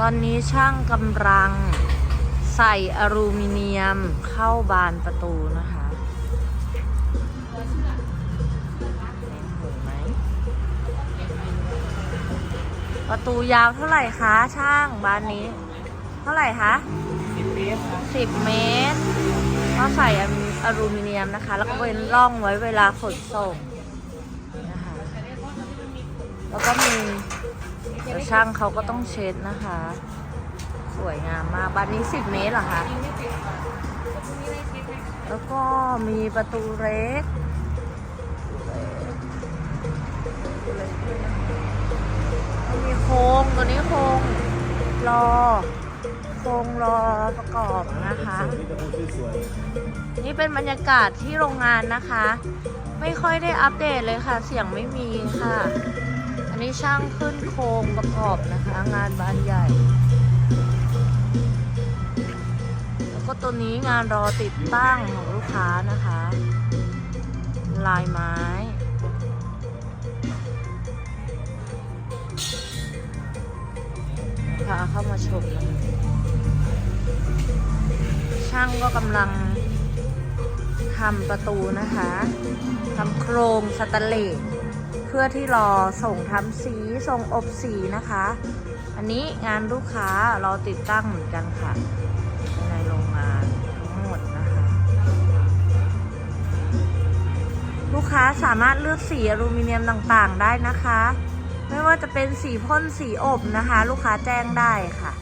ตอนนี้ช่างกำลังใส่อลูมิเนียมเข้าบานประตูนะคะเห็นไหมประตูยาวเท่าไหร่คะช่างบานนี้ เท่าไหร่คะสิบเมตรสิบเมตรก็ใส่อลูมิเนียมนะคะ แล้วก็เว้นร่องไว้เวลาขนส่งนะคะแล้วก็มี เดี๋ยวช่างเขาก็ต้องเช็ดนะคะ สวยงามมากบานนี้สิบเมตรเหรอคะแล้วก็มีประตูเล็กมีโครงตัวนี้โครงรอโครงรอประกอบนะคะ นี่เป็นบรรยากาศที่โรงงานนะคะ ไม่ค่อยได้อัปเดตเลยค่ะ เสียงไม่มีค่ะ อันนี้ช่างขึ้นโครงประกอบนะคะ งานบ้านใหญ่ แล้วก็ตัวนี้งานรอติดตั้งของลูกค้านะคะ ลายไม้พาเข้ามาชมนะคะช่างก็กำลังทำประตูนะคะทำโครงสแตนเลส พื่อที่รอส่งทำสีส่งอบสีนะคะ อันนี้งานลูกค้ารอติดตั้งเหมือนกันค่ะ ในโรงงานทั้งหมดนะคะ ลูกค้าสามารถเลือกสีอลูมิเนียมต่างๆได้นะคะ ไม่ว่าจะเป็นสีพ่นสีอบนะคะ ลูกค้าแจ้งได้ค่ะ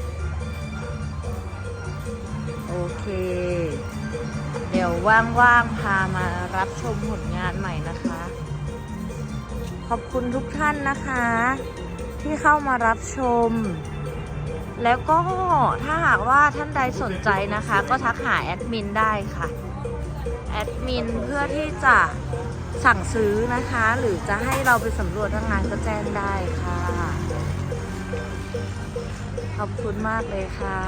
โอเค เดี๋ยวว่างๆพามารับชมผลงานใหม่นะคะ ขอบคุณทุกท่านนะคะ ที่เข้ามารับชม แล้วก็ถ้าหากว่าท่านใดสนใจนะคะ ก็ทักหาแอดมินได้ค่ะ แอดมินเพื่อที่จะสั่งซื้อนะคะ หรือจะให้เราไปสำรวจทางงานก็แจ้งได้ค่ะ ขอบคุณมากเลยค่ะ